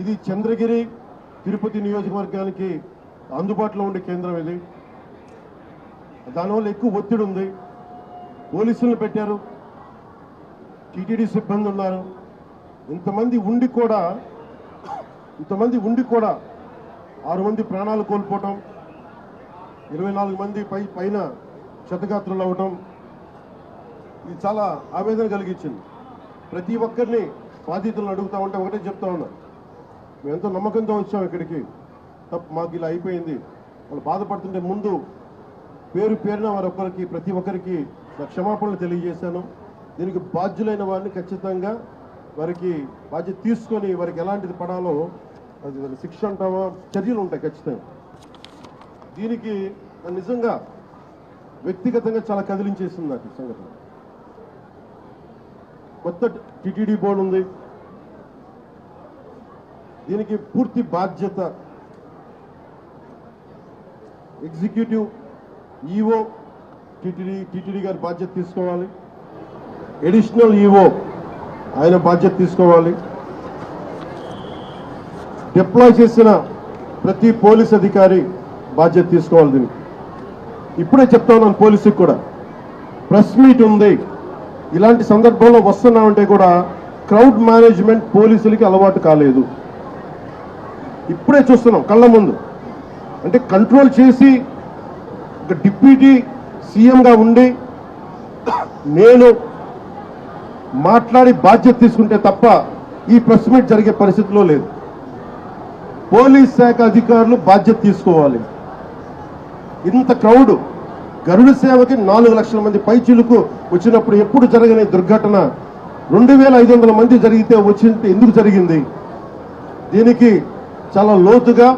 ఇది చంద్రగిరి తిరుపతి నియోజకవర్గానికి అందుబాటులో ఉండే కేంద్రం ఇది. దానివల్ల ఎక్కువ ఒత్తిడి ఉంది. పోలీసులను పెట్టారు. టీటీడీ సిబ్బంది ఉన్నారు. ఇంతమంది ఉండి కూడా ఇంతమంది ఉండి కూడా ఆరు మంది ప్రాణాలు కోల్పోవటం ఇరవై నాలుగు మంది పై పైన క్షతగాత్రులు అవ్వటం ఇది చాలా ఆవేదన కలిగించింది. ప్రతి ఒక్కరిని బాధితులను అడుగుతా ఉంటే ఒకటే చెప్తా ఉన్నా. మేము ఎంతో నమ్మకంతో వచ్చాం ఇక్కడికి. తప్పు మాకు ఇలా అయిపోయింది. వాళ్ళు బాధపడుతుంటే ముందు పేరు పేరున వారొక్కరికి ప్రతి ఒక్కరికి నా క్షమాపణలు తెలియజేశాను. దీనికి బాధ్యులైన వారిని ఖచ్చితంగా వారికి బాధ్యత తీసుకొని వారికి ఎలాంటిది పడాలో అది శిక్ష అంటామా చర్యలు ఉంటాయి ఖచ్చితంగా. దీనికి నన్ను నిజంగా వ్యక్తిగతంగా చాలా కదిలించేసింది నాకు సంఘటన. కొత్త టిటిడి బోర్డు ఉంది. దీనికి పూర్తి బాధ్యత. ఎగ్జిక్యూటివ్ ఈఓ టిటిడి టిటిడి గారి బాధ్యత తీసుకోవాలి. ఎడిషనల్ ఈఓ ఆయన బాధ్యత తీసుకోవాలి. డిప్లాయ్ చేసిన ప్రతి పోలీస్ అధికారి బాధ్యత తీసుకోవాలి దీనికి. ఇప్పుడే చెప్తా ఉన్నాను పోలీసుకి కూడా. ప్రెస్ మీట్ ఉంది. ఇలాంటి సందర్భంలో వస్తున్నామంటే కూడా క్రౌడ్ మేనేజ్మెంట్ పోలీసులకి అలవాటు కాలేదు. ఇప్పుడే చూస్తున్నాం కళ్ళ ముందు. అంటే కంట్రోల్ చేసి ఒక డిప్యూటీ సీఎంగా ఉండి నేను మాట్లాడి బాధ్యత తీసుకుంటే తప్ప ఈ ప్రెస్ మీట్ జరిగే పరిస్థితిలో లేదు. పోలీస్ శాఖ అధికారులు బాధ్యత తీసుకోవాలి. ఇంత క్రౌడ్ గరుడ సేవకి నాలుగు లక్షల మంది పైచిలుకు వచ్చినప్పుడు ఎప్పుడు జరగని దుర్ఘటన రెండు వేల ఐదు వందల మంది జరిగితే వచ్చింది ఎందుకు జరిగింది? దీనికి చాలా లోతుగా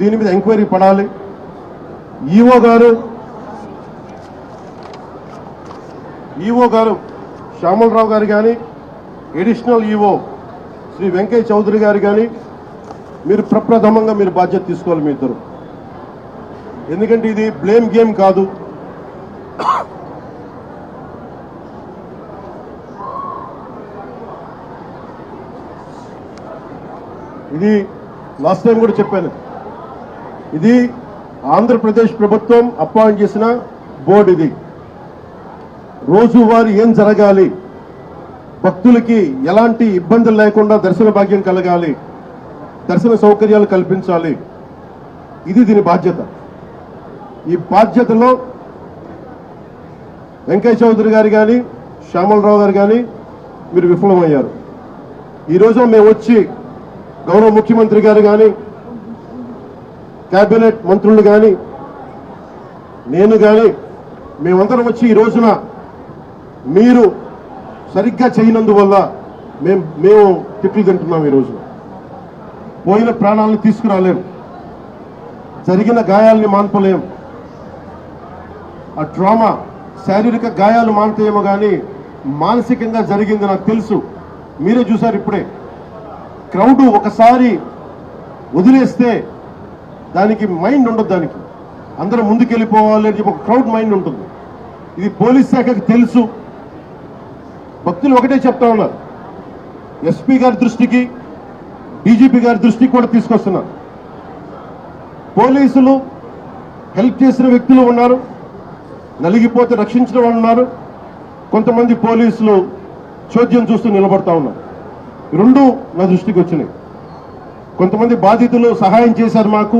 దీని మీద ఎంక్వైరీ పడాలి. ఈఓ గారు ఈఓ గారు శ్యామలరావు గారు కానీ ఎడిషనల్ ఈఓ శ్రీ వెంకయ్య చౌదరి గారు కానీ మీరు ప్రప్రథమంగా మీరు బాధ్యత తీసుకోవాలి మీ ఇద్దరు. ఎందుకంటే ఇది బ్లేమ్ గేమ్ కాదు. ఇది లాస్ట్ టైం కూడా చెప్పాను. ఇది ఆంధ్రప్రదేశ్ ప్రభుత్వం అపాయింట్ చేసిన బోర్డు ఇది. రోజువారీ ఏం జరగాలి? భక్తులకి ఎలాంటి ఇబ్బందులు లేకుండా దర్శన భాగ్యం కలగాలి. దర్శన సౌకర్యాలు కల్పించాలి. ఇది దీని బాధ్యత. ఈ బాధ్యతలో వెంకయ్య చౌదరి గారు కానీ శ్యామలరావు గారు కానీ మీరు విఫలమయ్యారు. ఈరోజు మేము వచ్చి గౌరవ ముఖ్యమంత్రి గారు కానీ కేబినెట్ మంత్రులు కానీ నేను కానీ మేమందరం వచ్చి ఈ రోజున మీరు సరిగ్గా చేయనందువల్ల మేము మేము తిట్లు తింటున్నాం ఈరోజు పోయిన ప్రాణాలను తీసుకురాలేం. జరిగిన గాయాల్ని మాన్పలేం. ఆ డ్రామా శారీరక గాయాలు మానుతాయేమో కానీ మానసికంగా జరిగింది నాకు తెలుసు. మీరే చూసారు ఇప్పుడే. క్రౌడ్ ఒకసారి వదిలేస్తే దానికి మైండ్ ఉండదు దానికి. అందరం ముందుకెళ్ళిపోవాలి అని చెప్పి ఒక క్రౌడ్ మైండ్ ఉంటుంది. ఇది పోలీస్ శాఖకి తెలుసు. భక్తులు ఒకటే చెప్తా ఉన్నారు. ఎస్పీ గారి దృష్టికి డీజీపీ గారి దృష్టికి కూడా తీసుకొస్తున్నారు పోలీసులు హెల్ప్ చేసిన వ్యక్తులు ఉన్నారు. నలిగిపోతే రక్షించిన వాళ్ళు ఉన్నారు. కొంతమంది పోలీసులు చోద్యం చూస్తూ నిలబడతా ఉన్నారు. రెండు నా దృష్టికి వచ్చినాయి. కొంతమంది బాధితులు సహాయం చేశారు మాకు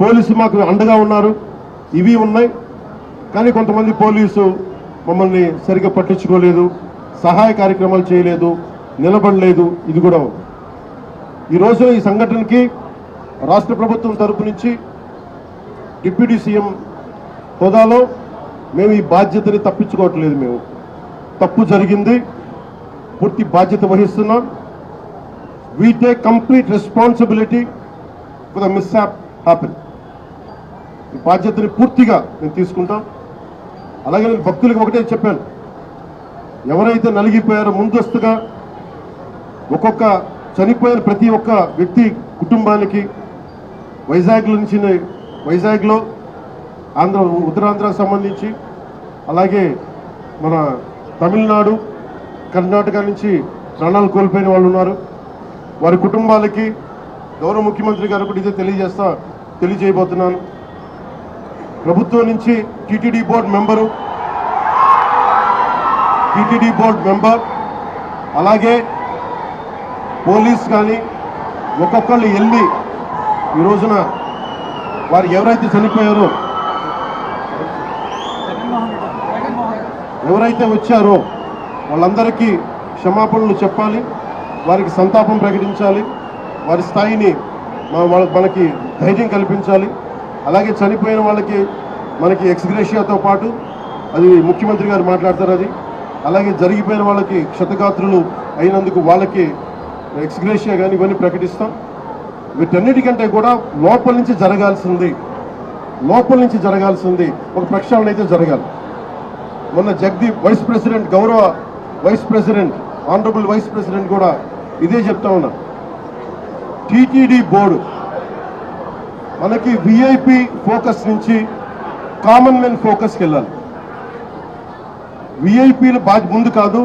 పోలీసు మాకు అండగా ఉన్నారు ఇవి ఉన్నాయి. కానీ కొంతమంది పోలీసు మమ్మల్ని సరిగ్గా పట్టించుకోలేదు సహాయ కార్యక్రమాలు చేయలేదు నిలబడలేదు ఇది కూడా ఈరోజు ఈ సంఘటనకి రాష్ట్ర ప్రభుత్వం తరపు నుంచి డిప్యూటీ సీఎం హోదాలో మేము ఈ బాధ్యతని తప్పించుకోవట్లేదు మేము. తప్పు జరిగింది పూర్తి బాధ్యత వహిస్తున్నాం. We take complete responsibility for the mishap happen ఈ బాధ్యతని పూర్తిగా నేను తీసుకుంటాం. అలాగే నేను భక్తులకు ఒకటే చెప్పాను. ఎవరైతే నలిగిపోయారో ముందస్తుగా ఒక్కొక్క చనిపోయిన ప్రతి ఒక్క వ్యక్తి కుటుంబానికి వైజాగ్ నుంచి వైజాగ్లో ఆంధ్ర ఉత్తరాంధ్రకు సంబంధించి అలాగే మన తమిళనాడు కర్ణాటక నుంచి ప్రాణాలు కోల్పోయిన వాళ్ళు ఉన్నారు. వారి కుటుంబాలకి గౌరవ ముఖ్యమంత్రి గారు కూడా ఇదే తెలియజేస్తా తెలియజేయబోతున్నాను. ప్రభుత్వం నుంచి TTD board member TTD board member అలాగే పోలీస్ కానీ ఒక్కొక్కళ్ళు వెళ్ళి ఈ రోజున వారు ఎవరైతే చనిపోయారో ఎవరైతే వచ్చారో వాళ్ళందరికీ క్షమాపణలు చెప్పాలి. వారికి సంతాపం ప్రకటించాలి. వారి స్థాయిని వాళ్ళ- మనకి ధైర్యం కల్పించాలి. అలాగే చనిపోయిన వాళ్ళకి మనకి ఎక్స్గ్రేషియాతో పాటు అది ముఖ్యమంత్రి గారు మాట్లాడతారు అది. అలాగే జరిగిపోయిన వాళ్ళకి క్షతగాత్రులు అయినందుకు వాళ్ళకి ఎక్స్గ్రేషియా కానీ ఇవన్నీ ప్రకటిస్తాం. వీటన్నిటికంటే కూడా లోపల నుంచి జరగాల్సింది లోపల నుంచి జరగాల్సింది ఒక ప్రక్షాళన అయితే జరగాలి. మొన్న జగదీప్ వైస్ ప్రెసిడెంట్ గౌరవ vice president honourable vice president కూడా ఇదే చెప్తా ఉన్నా. టీటీడీ బోర్డు మనకి విఐపి ఫోకస్ నుంచి కామన్ మెన్ ఫోకస్కి వెళ్ళాలి. విఐపీలు బాగా ముందు కాదు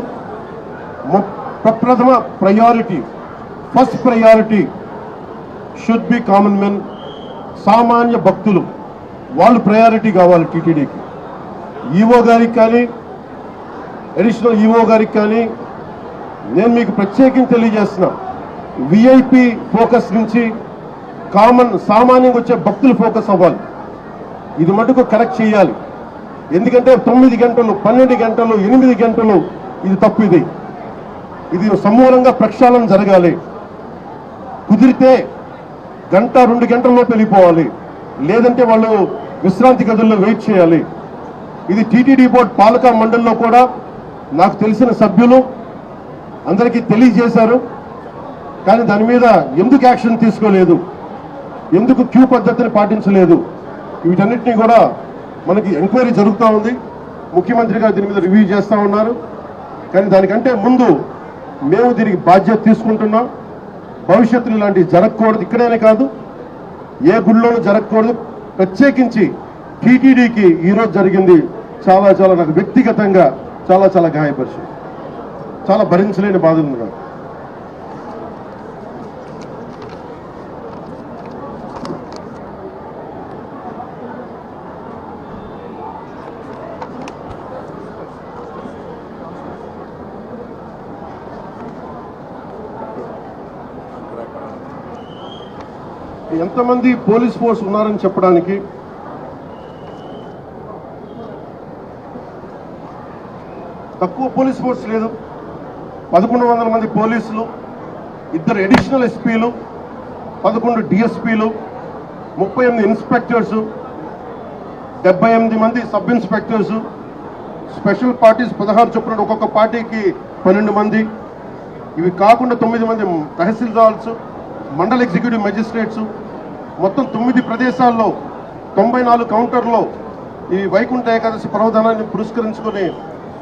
ప్రప్రథమ priority first priority should be common men సామాన్య భక్తులు. వాళ్ళు ప్రయారిటీ కావాలి టీటీడీకి. ఈఓ గారికి కానీ అడిషనల్ ఈఓ గారికి కానీ నేను మీకు ప్రత్యేకించి తెలియజేస్తున్నా. విఐపి ఫోకస్ నుంచి కామన్ సామాన్యంగా వచ్చే భక్తులు ఫోకస్ అవ్వాలి. ఇది మటుకు కరెక్ట్ చేయాలి. ఎందుకంటే తొమ్మిది గంటలు పన్నెండు గంటలు ఎనిమిది గంటలు ఇది తప్పు ఇది. ఇది సమూలంగా ప్రక్షాళన జరగాలి. కుదిరితే గంట రెండు గంటల్లో వెళ్ళిపోవాలి లేదంటే వాళ్ళు విశ్రాంతి గదుల్లో వెయిట్ చేయాలి. ఇది టీటీడీ బోర్డు పాలక మండలిలో కూడా నాకు తెలిసిన సభ్యులు అందరికీ తెలియజేశారు. కానీ దాని మీద ఎందుకు యాక్షన్ తీసుకోలేదు? ఎందుకు క్యూ పద్ధతిని పాటించలేదు? వీటన్నిటినీ కూడా మనకి ఎంక్వైరీ జరుగుతూ ఉంది. ముఖ్యమంత్రి గారు దీని మీద రివ్యూ చేస్తూ ఉన్నారు. కానీ దానికంటే ముందు మేము దీనికి బాధ్యత తీసుకుంటున్నాం. భవిష్యత్తులో ఇలాంటివి జరగకూడదు. ఇక్కడేనే కాదు ఏ గుళ్ళోనూ జరగకూడదు. ప్రత్యేకించి టీటీడీకి ఈరోజు జరిగింది చాలా చాలా నాకు వ్యక్తిగతంగా చాలా చాలా గాయపరిచింది. చాలా భరించలేని బాధ ఉంది నాకు. ఎంతమంది పోలీస్ ఫోర్స్ ఉన్నారని చెప్పడానికి తక్కువ పోలీస్ ఫోర్స్ లేదు. పదకొండు వందల మంది పోలీసులు ఇద్దరు అడిషనల్ ఎస్పీలు పదకొండు డిఎస్పీలు ముప్పై ఎనిమిది ఇన్స్పెక్టర్స్ డెబ్బై ఎనిమిది మంది సబ్ ఇన్స్పెక్టర్స్ స్పెషల్ పార్టీస్ పదహారు చొప్పున ఒక్కొక్క పార్టీకి పన్నెండు మంది. ఇవి కాకుండా తొమ్మిది మంది తహసీల్దార్స్ మండల ఎగ్జిక్యూటివ్ మెజిస్ట్రేట్స్. మొత్తం తొమ్మిది ప్రదేశాల్లో తొంభై నాలుగు కౌంటర్లో ఈ వైకుంఠ ఏకాదశి ప్రవధానాన్ని పురస్కరించుకొని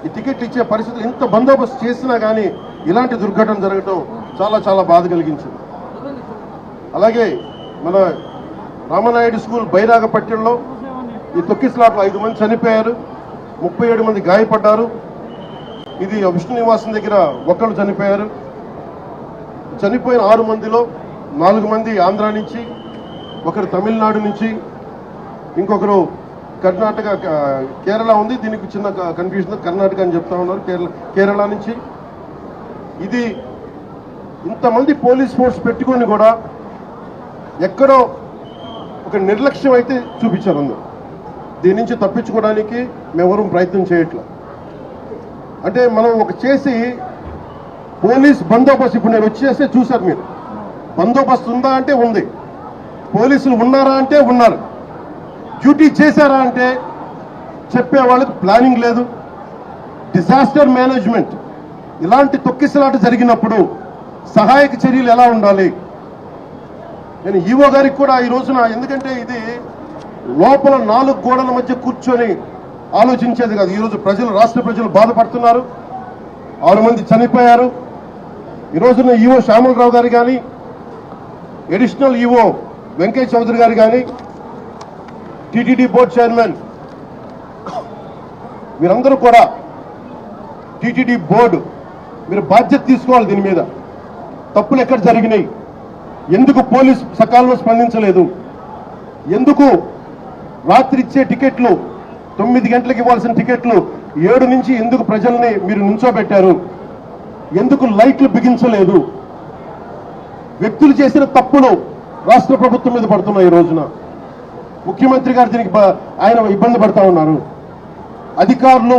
ఈ టికెట్ ఇచ్చే పరిస్థితులు ఇంత బందోబస్తు చేసినా కానీ ఇలాంటి దుర్ఘటన జరగటం చాలా చాలా బాధ కలిగించింది. అలాగే మన రామనాయుడు స్కూల్ బైరాగపట్నంలో ఈ తొక్కి స్లాట్లో ఐదు మంది చనిపోయారు ముప్పై ఏడు మంది గాయపడ్డారు. ఇది విష్ణు నివాసం దగ్గర ఒకళ్ళు చనిపోయారు. చనిపోయిన ఆరు మందిలో నాలుగు మంది ఆంధ్ర నుంచి ఒకరు తమిళనాడు నుంచి ఇంకొకరు కర్ణాటక కేరళ ఉంది. దీనికి చిన్న కన్ఫ్యూజన్ కర్ణాటక అని చెప్తా ఉన్నారు. కేరళ కేరళ నుంచి ఇది ఇంతమంది పోలీస్ ఫోర్స్ పెట్టుకొని కూడా ఎక్కడో ఒక నిర్లక్ష్యం అయితే చూపించారు అందరు. దీని నుంచి తప్పించుకోవడానికి మేమెవరూ ప్రయత్నం చేయట్లా. అంటే మనం ఒక చేసి పోలీస్ బందోబస్తు ఇప్పుడు నేను వచ్చేస్తే చూశారు మీరు. బందోబస్తు ఉందా అంటే ఉంది. పోలీసులు ఉన్నారా అంటే ఉన్నారు. డ్యూటీ చేశారా అంటే చెప్పే వాళ్ళకి ప్లానింగ్ లేదు. Disaster management. ఇలాంటి తొక్కిసలాట జరిగినప్పుడు సహాయక చర్యలు ఎలా ఉండాలి? నేను ఈవో గారికి కూడా ఈ రోజున ఎందుకంటే ఇది లోపల నాలుగు గోడల మధ్య కూర్చొని ఆలోచించేది కాదు. ఈరోజు ప్రజలు రాష్ట్ర ప్రజలు బాధపడుతున్నారు. ఆరు మంది చనిపోయారు. ఈ రోజున ఈవో శ్యామలరావు గారు కానీ అడిషనల్ ఈవో వెంకయ్య చౌదరి గారు కానీ టీటీడీ బోర్డు చైర్మన్. మీరందరూ కూడా టీటీడీ బోర్డు మీరు బాధ్యత తీసుకోవాలి దీని మీద. తప్పులు ఎక్కడ జరిగినాయి? ఎందుకు పోలీస్ సకాలంలో స్పందించలేదు? ఎందుకు రాత్రి ఇచ్చే టికెట్లు తొమ్మిది గంటలకు ఇవ్వాల్సిన టికెట్లు ఏడు నుంచి ఎందుకు ప్రజల్ని మీరు నుంచోబెట్టారు? ఎందుకు లైట్లు బిగించలేదు? వ్యక్తులు చేసిన తప్పులు రాష్ట్ర ప్రభుత్వం మీద పడుతున్నాయి ఈ రోజున. ముఖ్యమంత్రి గారు దీనికి ఆయన ఇబ్బంది పడతా ఉన్నారు. అధికారులు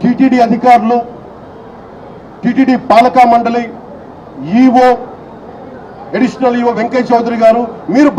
టీటీడీ అధికారులు టీటీడీ పాలకా మండలి EO additional EO Venkaiah Chowdary గారు మీరు